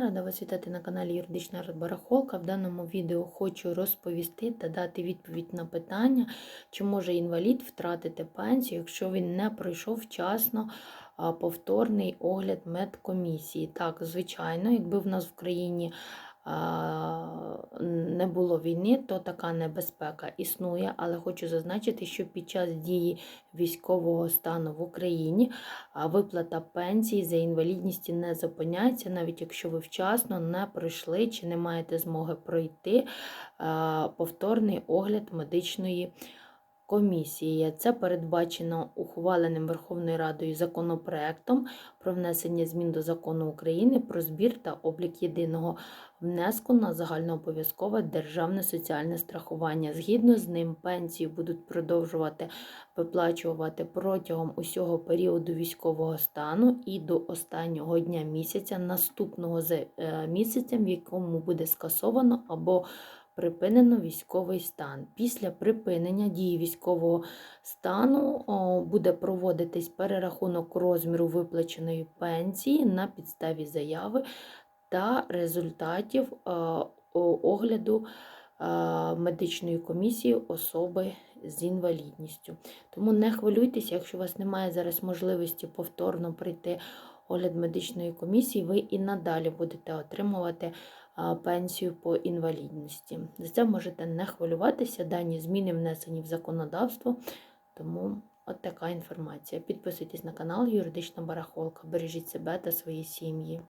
рада вас вітати на каналі Юридична Барахолка. В даному відео хочу розповісти та дати відповідь на питання, чи може інвалід втратити пенсію, якщо він не пройшов вчасно повторний огляд медкомісії. Так, звичайно, якби в нас в країні не було війни, то така небезпека існує, але хочу зазначити, що під час дії військового стану в Україні виплата пенсії за інвалідністю не зупиняється, навіть якщо ви вчасно не пройшли чи не маєте змоги пройти повторний огляд медичної комісії. Це передбачено ухваленим Верховною Радою законопроектом про внесення змін до закону України про збір та облік єдиного внеску на загальнообов'язкове державне соціальне страхування. Згідно з ним, пенсії будуть продовжувати виплачувати протягом усього періоду військового стану і до останнього дня місяця, наступного е, місяцем, в якому буде скасовано або припинено військовий стан. Після припинення дії військового стану буде проводитись перерахунок розміру виплаченої пенсії на підставі заяви та результатів огляду е, медичної комісії особи з інвалідністю. Тому не хвилюйтеся, якщо у вас немає зараз можливості повторно прийти огляд медичної комісії, ви і надалі будете отримувати пенсію по інвалідності. За це можете не хвилюватися, дані зміни внесені в законодавство, тому от така інформація. Підписуйтесь на канал Юридична Барахолка, бережіть себе та свої сім'ї.